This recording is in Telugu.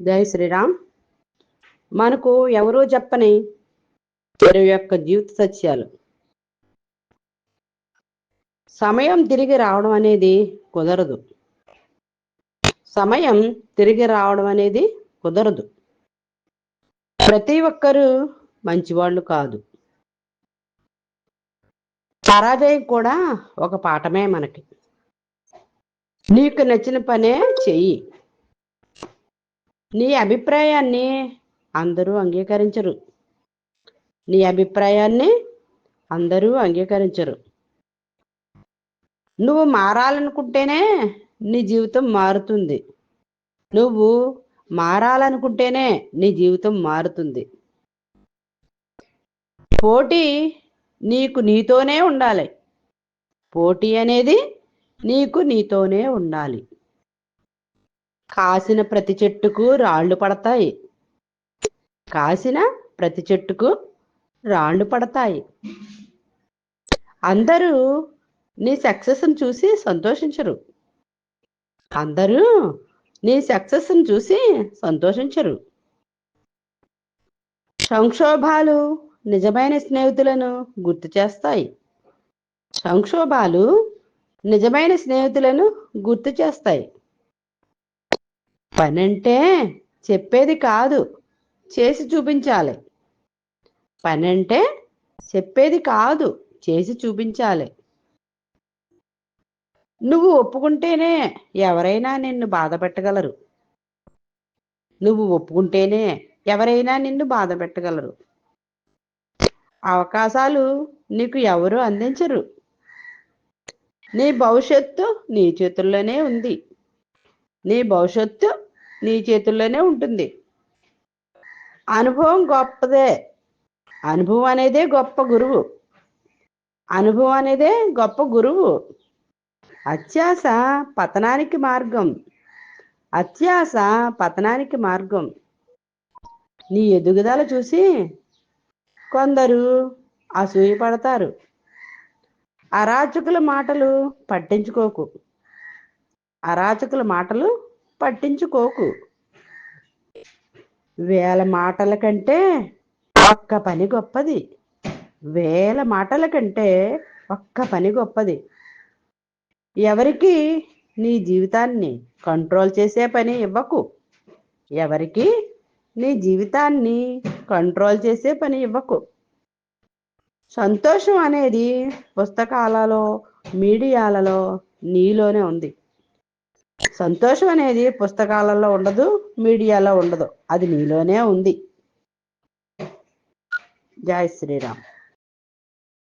జై శ్రీరామ్. మనకు ఎవరూ చెప్పని ఇరవై యొక్క జీవిత సత్యాలు. సమయం తిరిగి రావడం అనేది కుదరదు. సమయం తిరిగి రావడం అనేది కుదరదు. ప్రతి ఒక్కరూ మంచివాళ్ళు కాదు. పరాజయం కూడా ఒక పాఠమే మనకి. నీకు నచ్చిన పనే చెయ్యి. నీ అభిప్రాయాన్ని అందరూ అంగీకరించరు. నీ అభిప్రాయాన్ని అందరూ అంగీకరించరు. నువ్వు మారాలనుకుంటేనే నీ జీవితం మారుతుంది. నువ్వు మారాలనుకుంటేనే నీ జీవితం మారుతుంది. పోటీ నీకు నీతోనే ఉండాలి. పోటీ అనేది నీకు నీతోనే ఉండాలి. కాసిన ప్రతి చెట్టుకు రాళ్ళు పడతాయి. కాసిన ప్రతి చెట్టుకు రాళ్ళు పడతాయి. అందరూ నీ సక్సెస్ని చూసి సంతోషించరు. అందరూ నీ సక్సెస్ని చూసి సంతోషించరు. సంక్షోభాలు నిజమైన స్నేహితులను గుర్తు చేస్తాయి. సంక్షోభాలు నిజమైన స్నేహితులను గుర్తు చేస్తాయి. పనంటే చెప్పేది కాదు. చేసి చూపించాలి. పనంటే చెప్పేది కాదు. చేసి చూపించాలి. నువ్వు ఒప్పుకుంటేనే ఎవరైనా నిన్ను బాధ పెట్టగలరు. నువ్వు ఒప్పుకుంటేనే ఎవరైనా నిన్ను బాధ పెట్టగలరు. అవకాశాలు నీకు ఎవరు అందించరు. నీ భవిష్యత్తు నీ చేతుల్లోనే ఉంది. నీ భవిష్యత్తు నీ చేతుల్లోనే ఉంటుంది. అనుభవం గొప్పదే. అనుభవం అనేదే గొప్ప గురువు. అనుభవం అనేదే గొప్ప గురువు. అత్యాస పతనానికి మార్గం. అత్యాస పతనానికి మార్గం. నీ ఎదుగుదల చూసి కొందరు అసూయపడతారు. అరాచకుల మాటలు పట్టించుకోకు. అరాచకుల మాటలు పట్టించుకోకు. వేల మాటల కంటే ఒక్క పని గొప్పది. వేల మాటల కంటే ఒక్క పని గొప్పది. ఎవరికి? నీ జీవితాన్ని కంట్రోల్ చేసే పని ఇవ్వకు. ఎవరికి? నీ జీవితాన్ని కంట్రోల్ చేసే పని ఇవ్వకు. సంతోషం అనేది పుస్తకాలలో మీడియాలలో నీలోనే ఉంది. సంతోషం అనేది పుస్తకాలలో ఉండదు మీడియాలో ఉండదు. అది నీలోనే ఉంది. జై శ్రీరామ్.